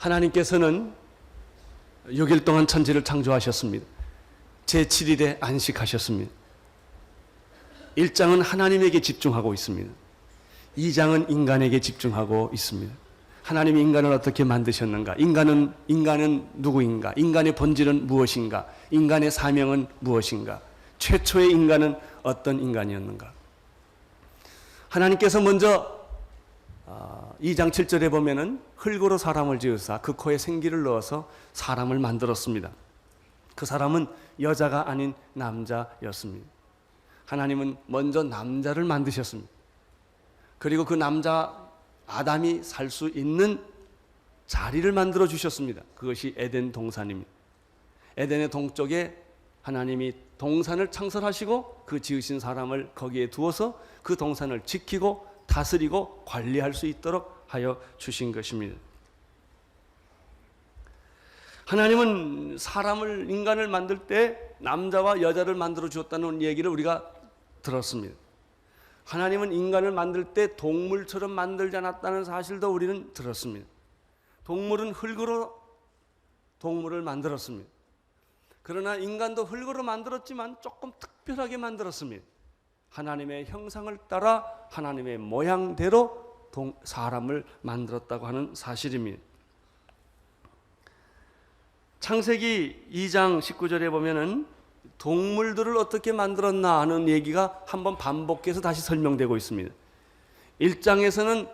하나님께서는 6일 동안 천지를 창조하셨습니다. 제7일에 안식하셨습니다. 1장은 하나님에게 집중하고 있습니다. 2장은 인간에게 집중하고 있습니다. 하나님이 인간을 어떻게 만드셨는가? 인간은 인간은 누구인가? 인간의 본질은 무엇인가? 인간의 사명은 무엇인가? 최초의 인간은 어떤 인간이었는가? 하나님께서 먼저 2장 7절에 보면은 흙으로 사람을 지으사 그 코에 생기를 넣어서 사람을 만들었습니다. 그 사람은 여자가 아닌 남자였습니다. 하나님은 먼저 남자를 만드셨습니다. 그리고 그 남자 아담이 살 수 있는 자리를 만들어 주셨습니다. 그것이 에덴 동산입니다. 에덴의 동쪽에 하나님이 동산을 창설하시고 그 지으신 사람을 거기에 두어서 그 동산을 지키고 다스리고 관리할 수 있도록 하여 주신 것입니다. 하나님은 사람을 인간을 만들 때 남자와 여자를 만들어 주었다는 얘기를 우리가 들었습니다. 하나님은 인간을 만들 때 동물처럼 만들지 않았다는 사실도 우리는 들었습니다. 동물은 흙으로 동물을 만들었습니다. 그러나 인간도 흙으로 만들었지만 조금 특별하게 만들었습니다. 하나님의 형상을 따라 하나님의 모양대로 동, 사람을 만들었다고 하는 사실입니다. 창세기 2장 19절에 보면은 동물들을 어떻게 만들었나 하는 얘기가 한번 반복해서 다시 설명되고 있습니다. 1장에서는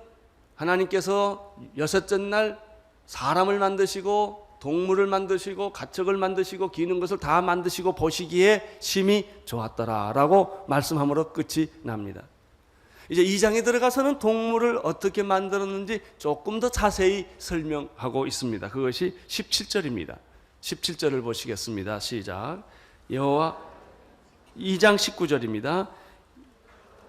하나님께서 여섯째 날 사람을 만드시고 동물을 만드시고 가축을 만드시고 기는 것을 다 만드시고 보시기에 심히 좋았더라라고 말씀함으로 끝이 납니다. 이제 2장에 들어가서는 동물을 어떻게 만들었는지 조금 더 자세히 설명하고 있습니다. 그것이 17절입니다. 17절을 보시겠습니다. 시작. 여호와 2장 19절입니다.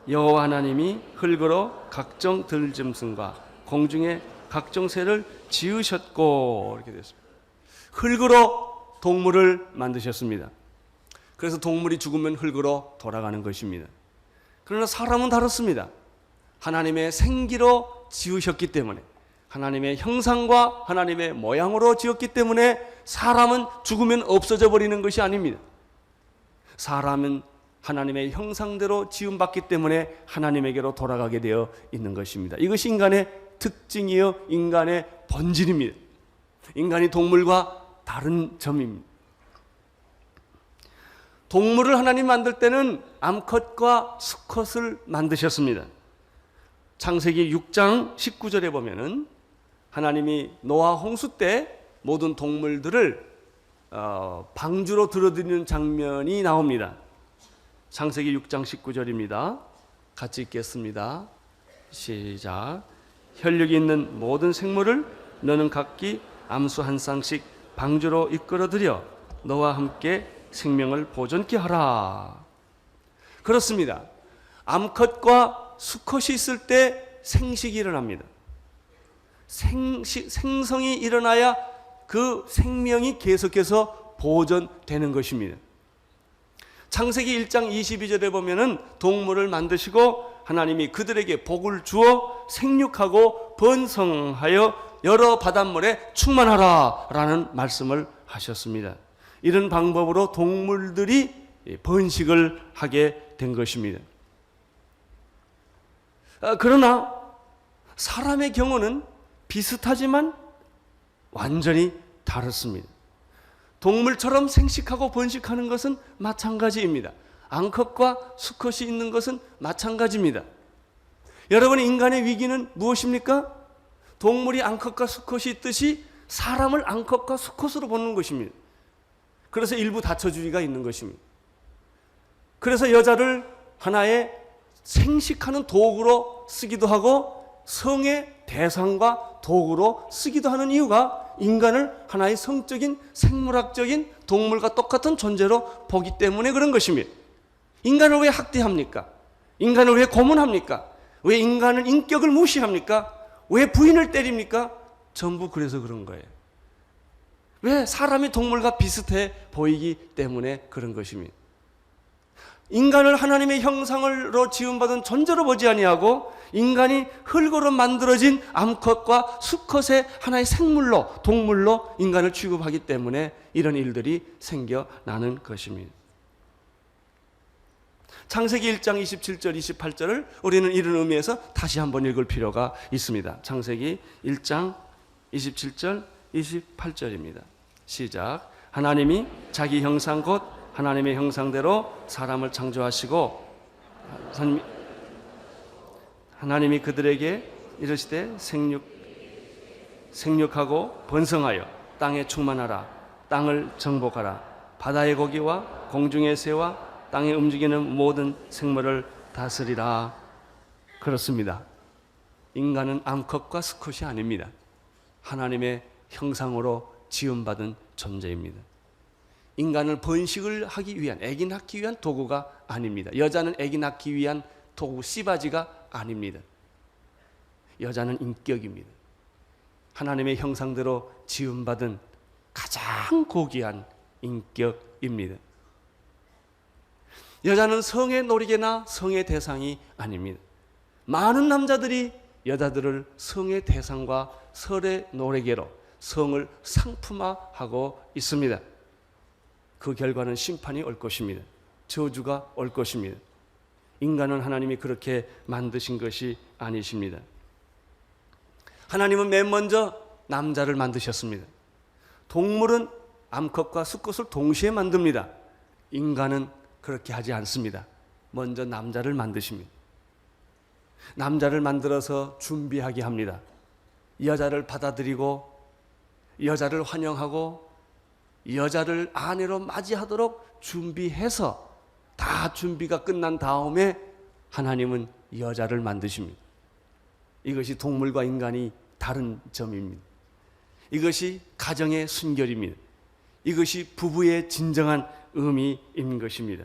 여호와 하나님이 흙으로 각종 들짐승과 공중의 각종 새를 지으셨고 이렇게 됐습니다. 흙으로 동물을 만드셨습니다. 그래서 동물이 죽으면 흙으로 돌아가는 것입니다. 그러나 사람은 다릅니다. 하나님의 생기로 지으셨기 때문에 하나님의 형상과 하나님의 모양으로 지었기 때문에 사람은 죽으면 없어져 버리는 것이 아닙니다. 사람은 하나님의 형상대로 지음받기 때문에 하나님에게로 돌아가게 되어 있는 것입니다. 이것이 인간의 특징이요, 인간의 본질입니다. 인간이 동물과 다른 점입니다. 동물을 하나님 만들 때는 암컷과 수컷을 만드셨습니다. 창세기 6장 19절에 보면은 하나님이 노아 홍수 때 모든 동물들을 어, 방주로 들어드리는 장면이 나옵니다. 창세기 6장 19절입니다. 같이 읽겠습니다. 시작. 혈육이 있는 모든 생물을 너는 각기 암수 한 쌍씩 방주로 이끌어들여 너와 함께 생명을 보존케 하라. 그렇습니다. 암컷과 수컷이 있을 때 생식이 일어납니다. 생식, 생성이 일어나야 그 생명이 계속해서 보존되는 것입니다. 창세기 1장 22절에 보면은 동물을 만드시고 하나님이 그들에게 복을 주어 생육하고 번성하여 여러 바닷물에 충만하라 라는 말씀을 하셨습니다. 이런 방법으로 동물들이 번식을 하게 된 것입니다. 아, 그러나 사람의 경우는 비슷하지만 완전히 다릅니다. 동물처럼 생식하고 번식하는 것은 마찬가지입니다. 암컷과 수컷이 있는 것은 마찬가지입니다. 여러분 인간의 위기는 무엇입니까? 동물이 암컷과 수컷이 있듯이 사람을 암컷과 수컷으로 보는 것입니다. 그래서 일부 다처주의가 있는 것입니다. 그래서 여자를 하나의 생식하는 도구로 쓰기도 하고 성의 대상과 도구로 쓰기도 하는 이유가 인간을 하나의 성적인 생물학적인 동물과 똑같은 존재로 보기 때문에 그런 것입니다. 인간을 왜 학대합니까? 인간을 왜 고문합니까? 왜 인간을 인격을 무시합니까? 왜 부인을 때립니까? 전부 그래서 그런 거예요. 왜 사람이 동물과 비슷해 보이기 때문에 그런 것입니다. 인간을 하나님의 형상으로 지음받은 존재로 보지 아니하고 인간이 흙으로 만들어진 암컷과 수컷의 하나의 생물로 동물로 인간을 취급하기 때문에 이런 일들이 생겨나는 것입니다. 창세기 1장 27절 28절을 우리는 이런 의미에서 다시 한번 읽을 필요가 있습니다. 창세기 1장 27절 28절입니다. 시작. 하나님이 자기 형상 곧 하나님의 형상대로 사람을 창조하시고 하나님이, 하나님이 그들에게 이르시되 생육 생육하고 번성하여 땅에 충만하라 땅을 정복하라 바다의 고기와 공중의 새와 땅에 움직이는 모든 생물을 다스리라 그렇습니다. 인간은 암컷과 수컷이 아닙니다. 하나님의 형상으로 지음받은 존재입니다. 인간을 번식을 하기 위한, 아기 낳기 위한 도구가 아닙니다. 여자는 아기 낳기 위한 도구, 씨바지가 아닙니다. 여자는 인격입니다. 하나님의 형상대로 지음받은 가장 고귀한 인격입니다. 여자는 성의 놀이개나 성의 대상이 아닙니다. 많은 남자들이 여자들을 성의 대상과 설의 노래개로 성을 상품화하고 있습니다. 그 결과는 심판이 올 것입니다. 저주가 올 것입니다. 인간은 하나님이 그렇게 만드신 것이 아니십니다. 하나님은 맨 먼저 남자를 만드셨습니다. 동물은 암컷과 수컷을 동시에 만듭니다. 인간은 그렇게 하지 않습니다. 먼저 남자를 만드십니다. 남자를 만들어서 준비하게 합니다. 여자를 받아들이고 여자를 환영하고 여자를 아내로 맞이하도록 준비해서 다 준비가 끝난 다음에 하나님은 여자를 만드십니다. 이것이 동물과 인간이 다른 점입니다. 이것이 가정의 순결입니다. 이것이 부부의 진정한 의미인 것입니다.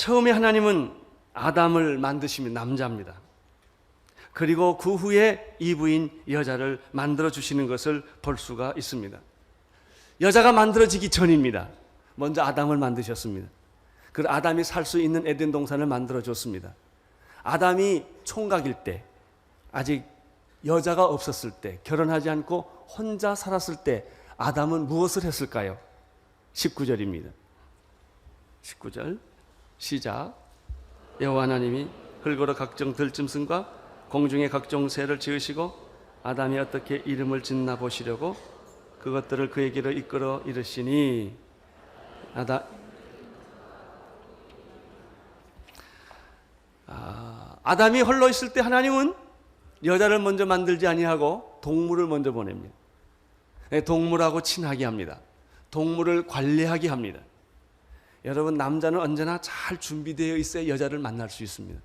처음에 하나님은 아담을 만드시면 남자입니다. 그리고 그 후에 이부인 여자를 만들어 주시는 것을 볼 수가 있습니다. 여자가 만들어지기 전입니다. 먼저 아담을 만드셨습니다. 그 아담이 살 수 있는 에덴 동산을 만들어 줬습니다. 아담이 총각일 때 아직 여자가 없었을 때 결혼하지 않고 혼자 살았을 때 아담은 무엇을 했을까요? 19절입니다. 19절 시작 여호와 하나님이 흙으로 각종 들짐승과 공중의 각종 새를 지으시고 아담이 어떻게 이름을 짓나 보시려고 그것들을 그에게로 이끌어 이르시니 아다 아, 아담이 홀로 있을 때 하나님은 여자를 먼저 만들지 아니하고 동물을 먼저 보냅니다. 네, 동물하고 친하게 합니다. 동물을 관리하게 합니다. 여러분 남자는 언제나 잘 준비되어 있어야 여자를 만날 수 있습니다.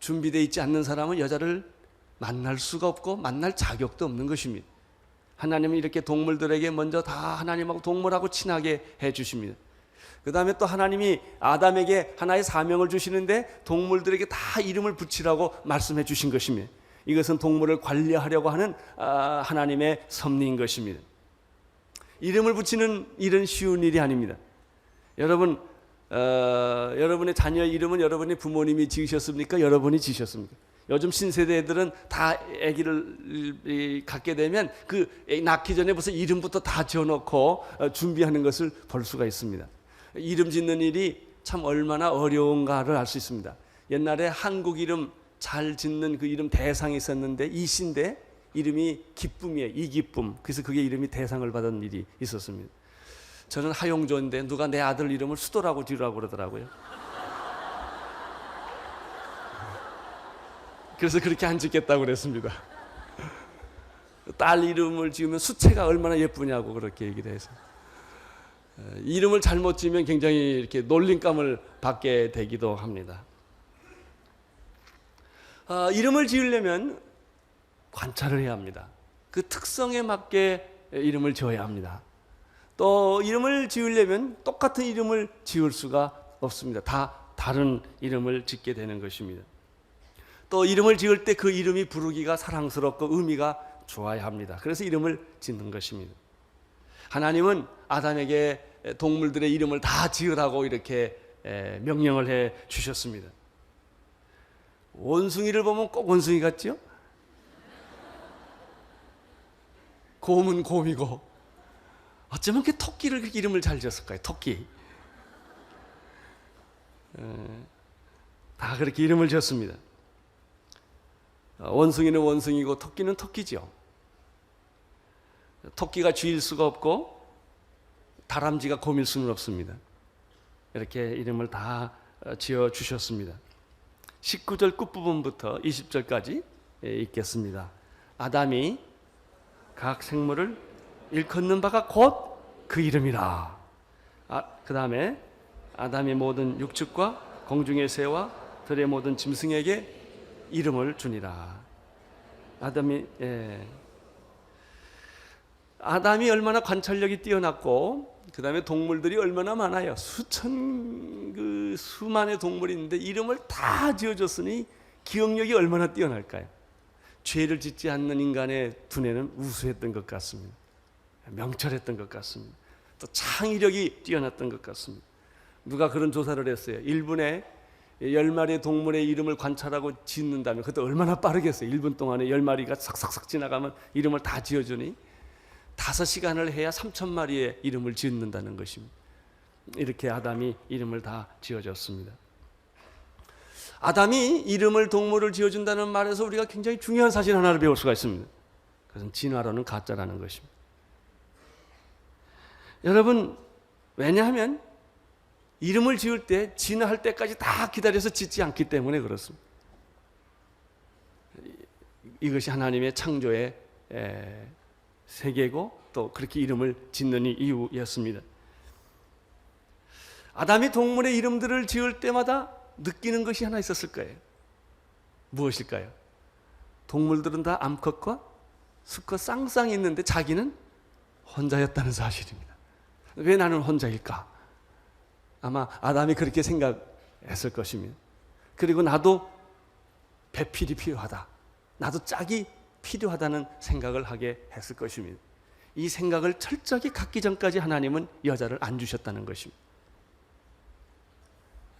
준비되어 있지 않는 사람은 여자를 만날 수가 없고 만날 자격도 없는 것입니다. 하나님은 이렇게 동물들에게 먼저 다 하나님하고 동물하고 친하게 해 주십니다. 그 다음에 또 하나님이 아담에게 하나의 사명을 주시는데 동물들에게 다 이름을 붙이라고 말씀해 주신 것입니다. 이것은 동물을 관리하려고 하는 아, 하나님의 섭리인 것입니다. 이름을 붙이는 일은 쉬운 일이 아닙니다. 여러분, 어, 여러분의 자녀 이름은 여러분의 부모님이 지으셨습니까? 여러분이 지으셨습니까? 요즘 신세대 애들은 다 아기를 갖게 되면 그 낳기 전에 벌써 이름부터 다 지어놓고 어, 준비하는 것을 볼 수가 있습니다. 이름 짓는 일이 참 얼마나 어려운가를 알 수 있습니다. 옛날에 한국 이름 잘 짓는 그 이름 대상이 있었는데 이신데 이름이 기쁨이에요. 이기쁨. 그래서 그게 이름이 대상을 받은 일이 있었습니다. 저는 하용조인데 누가 내 아들 이름을 수도라고 지으라고 그러더라고요. 그래서 그렇게 안 짓겠다고 그랬습니다. 딸 이름을 지으면 수채가 얼마나 예쁘냐고 그렇게 얘기를 해서. 어, 이름을 잘못 지으면 굉장히 이렇게 놀림감을 받게 되기도 합니다. 어, 이름을 지으려면 관찰을 해야 합니다. 그 특성에 맞게 이름을 지어야 합니다. 또 이름을 지으려면 똑같은 이름을 지을 수가 없습니다. 다 다른 이름을 짓게 되는 것입니다. 또 이름을 지을 때 그 이름이 부르기가 사랑스럽고 의미가 좋아야 합니다. 그래서 이름을 짓는 것입니다. 하나님은 아담에게 동물들의 이름을 다 지으라고 이렇게 에, 명령을 해 주셨습니다. 원숭이를 보면 꼭 원숭이 같죠? 곰은 곰이고 어쩌면 그 토끼를 그렇게 이름을 잘 지었을까요? 토끼. 에, 다 그렇게 이름을 지었습니다. 어, 원숭이는 원숭이고 토끼는 토끼죠. 토끼가 쥐일 수가 없고 다람쥐가 곰일 수는 없습니다. 이렇게 이름을 다 어, 지어 주셨습니다. 19절 끝부분부터 20절까지 읽겠습니다. 아담이 각 생물을 일컫는 바가 곧 그 이름이라. 아, 그 다음에 아담이 모든 육축과 공중의 새와 들의 모든 짐승에게 이름을 주니라. 아담이 예. 아담이 얼마나 관찰력이 뛰어났고 그 다음에 동물들이 얼마나 많아요. 수천 그 수만의 동물이 있는데 이름을 다 지어 줬으니 기억력이 얼마나 뛰어날까요? 죄를 짓지 않는 인간의 두뇌는 우수했던 것 같습니다. 명철했던 것 같습니다. 또 창의력이 뛰어났던 것 같습니다. 누가 그런 조사를 했어요. 1분에 10마리의 동물의 이름을 관찰하고 짓는다면 그것도 얼마나 빠르겠어요. 1분 동안에 10마리가 삭삭삭 지나가면 이름을 다 지어주니 다섯 시간을 해야 3천 마리의 이름을 지는다는 것입니다. 이렇게 아담이 이름을 다 지어줬습니다. 아담이 이름을 동물을 지어준다는 말에서 우리가 굉장히 중요한 사실 하나를 배울 수가 있습니다. 그것은 진화론은 가짜라는 것입니다. 여러분 왜냐하면 이름을 지을 때 진화할 때까지 다 기다려서 짓지 않기 때문에 그렇습니다. 이것이 하나님의 창조의 세계고 또 그렇게 이름을 짓는 이유였습니다. 아담이 동물의 이름들을 지을 때마다 느끼는 것이 하나 있었을 거예요. 무엇일까요? 동물들은 다 암컷과 수컷 쌍쌍이 있는데 자기는 혼자였다는 사실입니다. 왜 나는 혼자일까? 아마 아담이 그렇게 생각했을 것입니다. 그리고 나도 배필이 필요하다. 나도 짝이 필요하다는 생각을 하게 했을 것입니다. 이 생각을 철저히 갖기 전까지 하나님은 여자를 안 주셨다는 것입니다.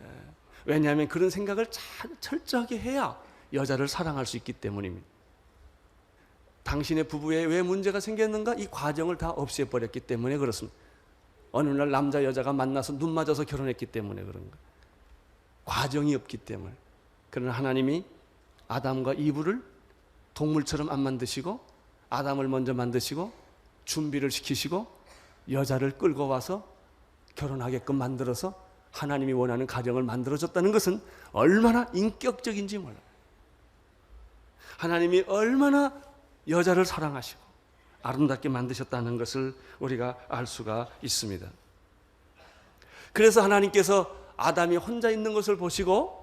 예. 왜냐하면 그런 생각을 철저하게 해야 여자를 사랑할 수 있기 때문입니다. 당신의 부부에 왜 문제가 생겼는가? 이 과정을 다 없애버렸기 때문에 그렇습니다. 어느 날 남자 여자가 만나서 눈 맞아서 결혼했기 때문에 그런 거. 과정이 없기 때문에. 그러나 하나님이 아담과 이브를 동물처럼 안 만드시고 아담을 먼저 만드시고 준비를 시키시고 여자를 끌고 와서 결혼하게끔 만들어서 하나님이 원하는 가정을 만들어줬다는 것은 얼마나 인격적인지 몰라요. 하나님이 얼마나 여자를 사랑하시고 아름답게 만드셨다는 것을 우리가 알 수가 있습니다. 그래서 하나님께서 아담이 혼자 있는 것을 보시고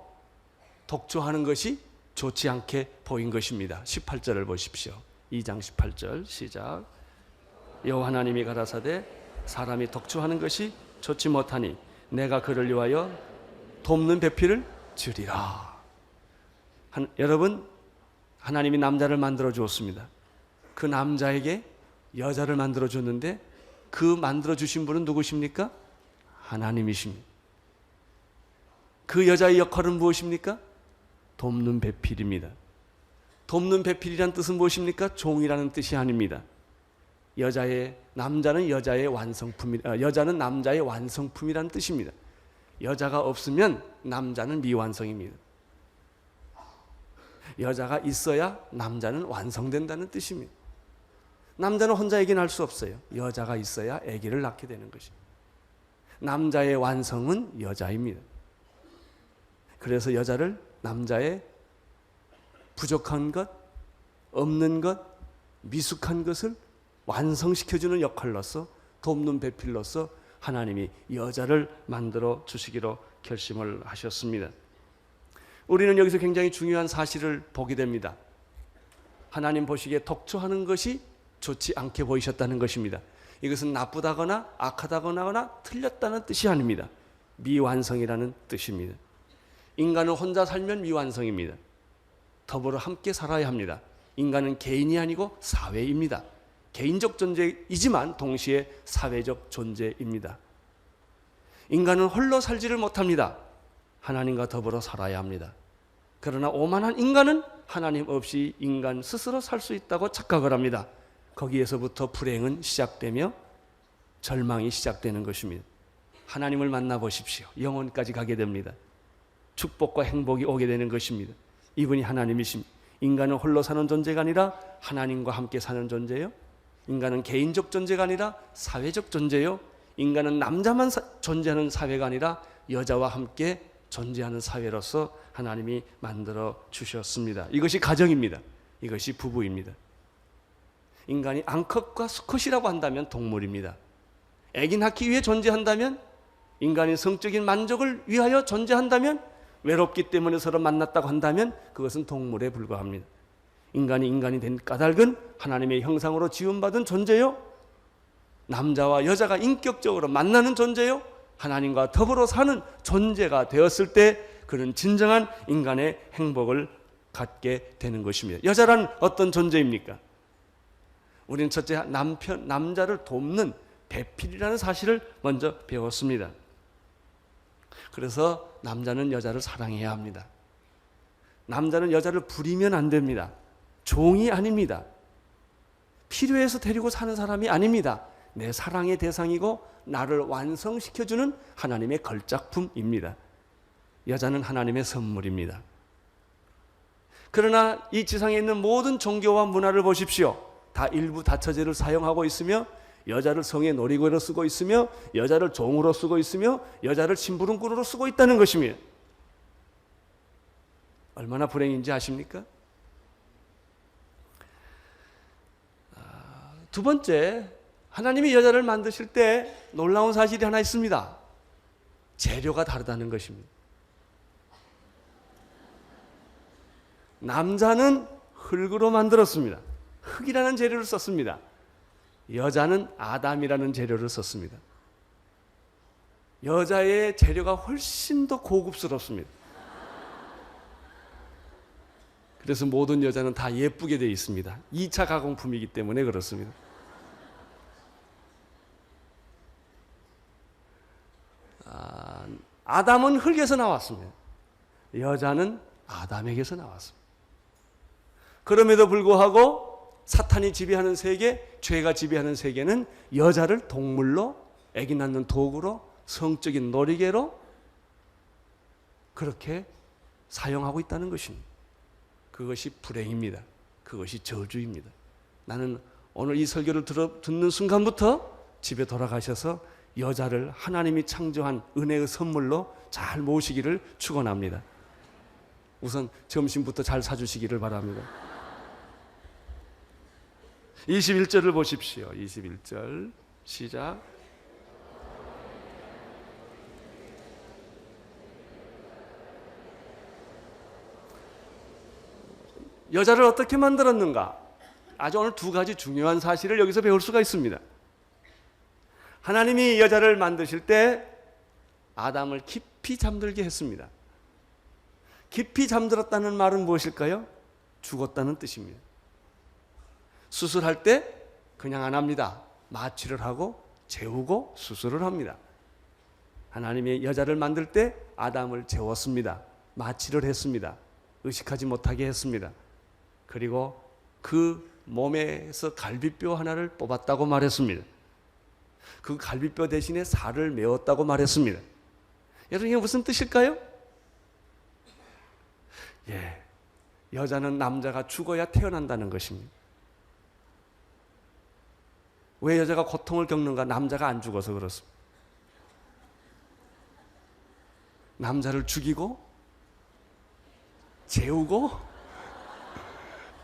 독조하는 것이 좋지 않게 보인 것입니다. 18절을 보십시오. 2장 18절 시작. 여호와 하나님이 가라사대 사람이 독주하는 것이 좋지 못하니 내가 그를 위하여 돕는 배필을 주리라. 한, 여러분 하나님이 남자를 만들어 주었습니다. 그 남자에게 여자를 만들어 줬는데 그 만들어 주신 분은 누구십니까? 하나님이십니다. 그 여자의 역할은 무엇입니까? 돕는 배필입니다. 돕는 배필이란 뜻은 무엇입니까? 종이라는 뜻이 아닙니다. 여자의 남자는 여자의 완성품 어, 여자는 남자의 완성품이라는 뜻입니다. 여자가 없으면 남자는 미완성입니다. 여자가 있어야 남자는 완성된다는 뜻입니다. 남자는 혼자 아기 낳을 수 없어요. 여자가 있어야 아기를 낳게 되는 것입니다. 남자의 완성은 여자입니다. 그래서 여자를 남자의 부족한 것, 없는 것, 미숙한 것을 완성시켜주는 역할로서 돕는 배필로서 하나님이 여자를 만들어 주시기로 결심을 하셨습니다. 우리는 여기서 굉장히 중요한 사실을 보게 됩니다. 하나님 보시기에 독초하는 것이 좋지 않게 보이셨다는 것입니다. 이것은 나쁘다거나 악하다거나 틀렸다는 뜻이 아닙니다. 미완성이라는 뜻입니다. 인간은 혼자 살면 미완성입니다. 더불어 함께 살아야 합니다. 인간은 개인이 아니고 사회입니다. 개인적 존재이지만 동시에 사회적 존재입니다. 인간은 홀로 살지를 못합니다. 하나님과 더불어 살아야 합니다. 그러나 오만한 인간은 하나님 없이 인간 스스로 살 수 있다고 착각을 합니다. 거기에서부터 불행은 시작되며 절망이 시작되는 것입니다. 하나님을 만나 보십시오. 영혼까지 가게 됩니다. 축복과 행복이 오게 되는 것입니다. 이분이 하나님이십니다. 인간은 홀로 사는 존재가 아니라 하나님과 함께 사는 존재요. 인간은 개인적 존재가 아니라 사회적 존재요. 인간은 남자만 사- 존재하는 사회가 아니라 여자와 함께 존재하는 사회로서 하나님이 만들어 주셨습니다. 이것이 가정입니다. 이것이 부부입니다. 인간이 앙컷과 수컷이라고 한다면 동물입니다. 애기 낳기 위해 존재한다면 인간의 성적인 만족을 위하여 존재한다면 외롭기 때문에 서로 만났다고 한다면 그것은 동물에 불과합니다. 인간이 인간이 된 까닭은 하나님의 형상으로 지음받은 존재요. 남자와 여자가 인격적으로 만나는 존재요. 하나님과 더불어 사는 존재가 되었을 때 그는 진정한 인간의 행복을 갖게 되는 것입니다. 여자란 어떤 존재입니까? 우리는 첫째 남편 남자를 돕는 배필이라는 사실을 먼저 배웠습니다. 그래서 남자는 여자를 사랑해야 합니다. 남자는 여자를 부리면 안 됩니다. 종이 아닙니다. 필요해서 데리고 사는 사람이 아닙니다. 내 사랑의 대상이고 나를 완성시켜주는 하나님의 걸작품입니다. 여자는 하나님의 선물입니다. 그러나 이 지상에 있는 모든 종교와 문화를 보십시오. 다 일부 다처제를 사용하고 있으며 여자를 성의 놀이고로 쓰고 있으며 여자를 종으로 쓰고 있으며 여자를 심부름꾼으로 쓰고 있다는 것입니다. 얼마나 불행인지 아십니까? 아, 두 번째, 하나님이 여자를 만드실 때 놀라운 사실이 하나 있습니다. 재료가 다르다는 것입니다. 남자는 흙으로 만들었습니다. 흙이라는 재료를 썼습니다. 여자는 아담이라는 재료를 썼습니다. 여자의 재료가 훨씬 더 고급스럽습니다. 그래서 모든 여자는 다 예쁘게 되어 있습니다. 2차 가공품이기 때문에 그렇습니다. 아, 아담은 흙에서 나왔습니다. 여자는 아담에게서 나왔습니다. 그럼에도 불구하고 사탄이 지배하는 세계, 죄가 지배하는 세계는 여자를 동물로, 아기 낳는 도구로, 성적인 놀이개로 그렇게 사용하고 있다는 것입니다. 그것이 불행입니다. 그것이 저주입니다. 나는 오늘 이 설교를 들어, 듣는 순간부터 집에 돌아가셔서 여자를 하나님이 창조한 은혜의 선물로 잘 모시기를 축원합니다. 우선 점심부터 잘 사주시기를 바랍니다. 21절을 보십시오. 21절 시작. 여자를 어떻게 만들었는가? 아주 오늘 두 가지 중요한 사실을 여기서 배울 수가 있습니다. 하나님이 여자를 만드실 때 아담을 깊이 잠들게 했습니다. 깊이 잠들었다는 말은 무엇일까요? 죽었다는 뜻입니다. 수술할 때 그냥 안 합니다. 마취를 하고 재우고 수술을 합니다. 하나님이 여자를 만들 때 아담을 재웠습니다. 마취를 했습니다. 의식하지 못하게 했습니다. 그리고 그 몸에서 갈비뼈 하나를 뽑았다고 말했습니다. 그 갈비뼈 대신에 살을 메웠다고 말했습니다. 여러분 이게 무슨 뜻일까요? 예. 여자는 남자가 죽어야 태어난다는 것입니다. 왜 여자가 고통을 겪는가? 남자가 안 죽어서 그렇습니다. 남자를 죽이고 재우고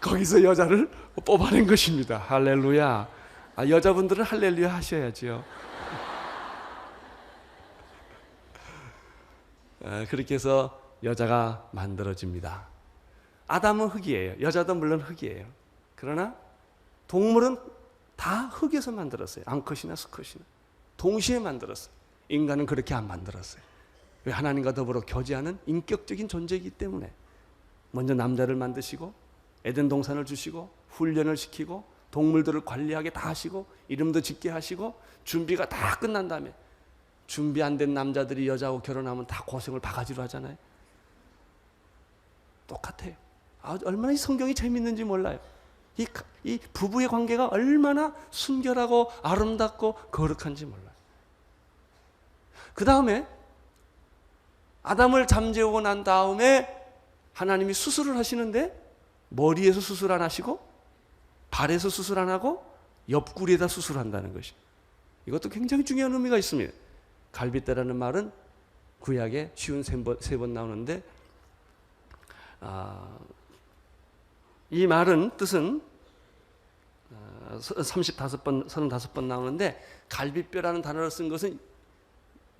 거기서 여자를 뽑아낸 것입니다. 할렐루야. 아, 여자분들은 할렐루야 하셔야지요. 아, 그렇게 해서 여자가 만들어집니다. 아담은 흙이에요. 여자도 물론 흙이에요. 그러나 동물은 다 흙에서 만들었어요. 암컷이나 수컷이나. 동시에 만들었어요. 인간은 그렇게 안 만들었어요. 왜 하나님과 더불어 교제하는 인격적인 존재이기 때문에 먼저 남자를 만드시고 에덴 동산을 주시고 훈련을 시키고 동물들을 관리하게 다 하시고 이름도 짓게 하시고 준비가 다 끝난 다음에 준비 안 된 남자들이 여자하고 결혼하면 다 고생을 바가지로 하잖아요. 똑같아요. 아, 얼마나 이 성경이 재밌는지 몰라요. 이, 가- 이 부부의 관계가 얼마나 순결하고 아름답고 거룩한지 몰라요. 그 다음에 아담을 잠재우고 난 다음에 하나님이 수술을 하시는데 머리에서 수술 안 하시고 발에서 수술 안 하고 옆구리에다 수술한다는 것이. 이것도 굉장히 중요한 의미가 있습니다. 갈빗대라는 말은 구약에 쉬운 세 번 나오는데 아, 이 말은 뜻은 아, 35번, 35번 나오는데 갈빗뼈라는 단어를 쓴 것은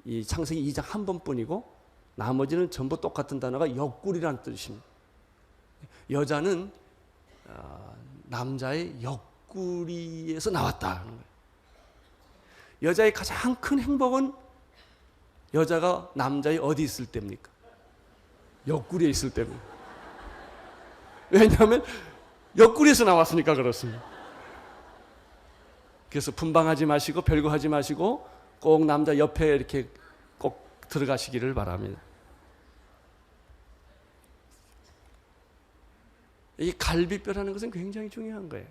이 창세기 2장 한 번뿐이고 나머지는 전부 똑같은 단어가 옆구리라는 뜻입니다. 여자는 아, 남자의 옆구리에서 나왔다. 여자의 가장 큰 행복은 여자가 남자의 어디 있을 때입니까? 옆구리에 있을 때입니다. 왜냐하면 옆구리에서 나왔으니까 그렇습니다. 그래서 분방하지 마시고 별거 하지 마시고 꼭 남자 옆에 이렇게 꼭 들어가시기를 바랍니다. 이 갈비뼈라는 것은 굉장히 중요한 거예요.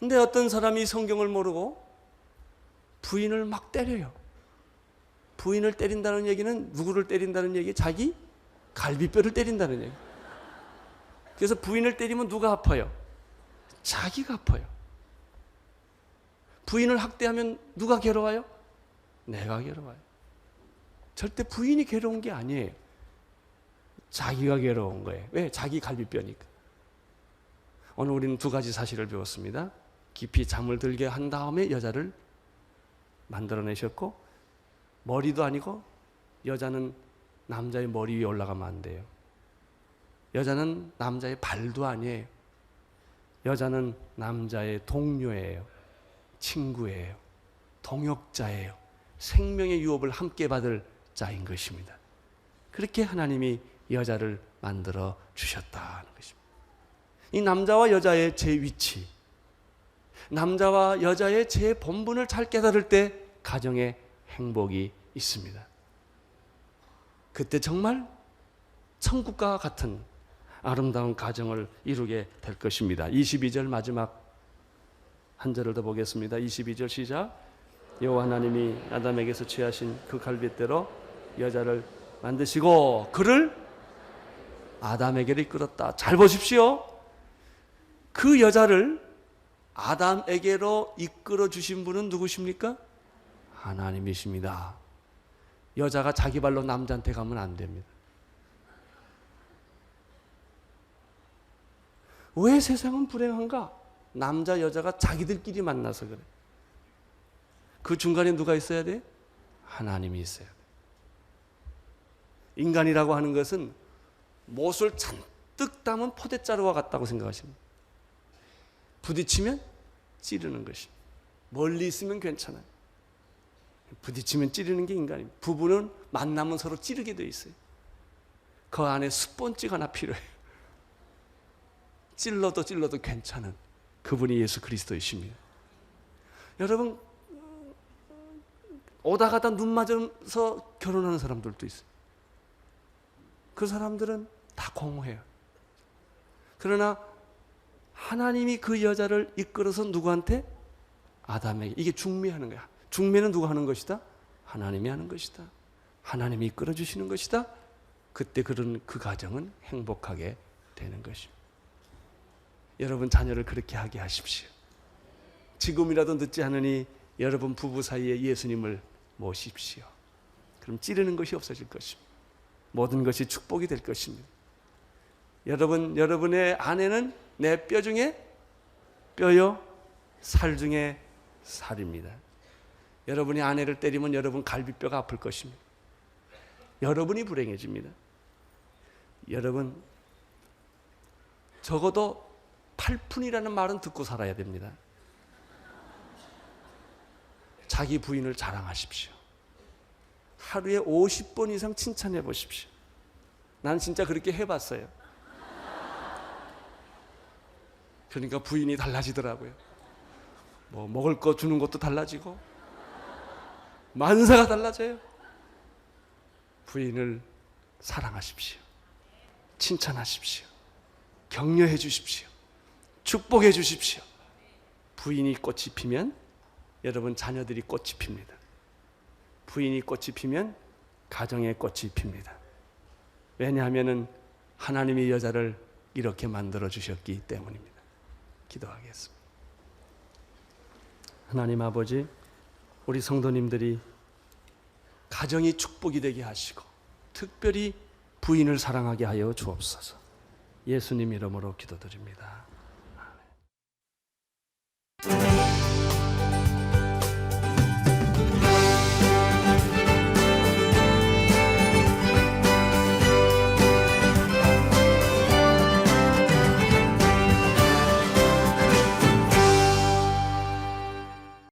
근데 어떤 사람이 성경을 모르고 부인을 막 때려요. 부인을 때린다는 얘기는 누구를 때린다는 얘기? 자기 갈비뼈를 때린다는 얘기. 그래서 부인을 때리면 누가 아파요? 자기가 아파요. 부인을 학대하면 누가 괴로워요? 내가 괴로워요. 절대 부인이 괴로운 게 아니에요. 자기가 괴로운 거예요. 왜? 자기 갈비뼈니까. 오늘 우리는 두 가지 사실을 배웠습니다. 깊이 잠을 들게 한 다음에 여자를 만들어내셨고 머리도 아니고 여자는 남자의 머리 위에 올라가면 안 돼요. 여자는 남자의 발도 아니에요. 여자는 남자의 동료예요. 친구예요. 동역자예요. 생명의 유업을 함께 받을 자인 것입니다. 그렇게 하나님이 여자를 만들어 주셨다는 것입니다. 이 남자와 여자의 제 위치, 남자와 여자의 제 본분을 잘 깨달을 때 가정에 행복이 있습니다. 그때 정말 천국과 같은 아름다운 가정을 이루게 될 것입니다. 22절 마지막 한 절을 더 보겠습니다. 22절 시작. 여호와 하나님이 아담에게서 취하신 그 갈빗대로 여자를 만드시고 그를 아담에게로 이끌었다. 잘 보십시오. 그 여자를 아담에게로 이끌어 주신 분은 누구십니까? 하나님이십니다. 여자가 자기 발로 남자한테 가면 안 됩니다. 왜 세상은 불행한가? 남자 여자가 자기들끼리 만나서 그래. 그 중간에 누가 있어야 돼? 하나님이 있어야 돼. 인간이라고 하는 것은 못을 잔뜩 담은 포대자루와 같다고 생각하십니다. 부딪히면 찌르는 것이. 멀리 있으면 괜찮아요. 부딪히면 찌르는 게 인간입니다. 부부는 만나면 서로 찌르게 돼 있어요. 그 안에 스펀지가 하나 필요해요. 찔러도 찔러도 괜찮은 그분이 예수 그리스도이십니다. 여러분 오다 가다 눈 맞아서 결혼하는 사람들도 있어요. 그 사람들은 다 공허해요. 그러나 하나님이 그 여자를 이끌어서 누구한테? 아담에게. 이게 중매하는 거야. 중매는 누가 하는 것이다? 하나님이 하는 것이다. 하나님이 이끌어 주시는 것이다. 그때 그런 그 가정은 행복하게 되는 것입니다. 여러분 자녀를 그렇게 하게 하십시오. 지금이라도 늦지 않으니 여러분 부부 사이에 예수님을 모십시오. 그럼 찌르는 것이 없어질 것입니다. 모든 것이 축복이 될 것입니다. 여러분, 여러분의 아내는 내 뼈 중에 뼈요, 살 중에 살입니다. 여러분이 아내를 때리면 여러분 갈비뼈가 아플 것입니다. 여러분이 불행해집니다. 여러분, 적어도 팔푼이라는 말은 듣고 살아야 됩니다. 자기 부인을 자랑하십시오. 하루에 50번 이상 칭찬해 보십시오. 난 진짜 그렇게 해봤어요. 그러니까 부인이 달라지더라고요. 뭐 먹을 거 주는 것도 달라지고, 만사가 달라져요. 부인을 사랑하십시오. 칭찬하십시오. 격려해 주십시오. 축복해 주십시오. 부인이 꽃이 피면 여러분 자녀들이 꽃이 핍니다. 부인이 꽃이 피면 가정의 꽃이 핍니다. 왜냐하면은 하나님이 여자를 이렇게 만들어 주셨기 때문입니다. 기도하겠습니다. 하나님 아버지, 우리 성도님들이 가정이 축복이 되게 하시고 특별히 부인을 사랑하게 하여 주옵소서. 예수님 이름으로 기도드립니다. Música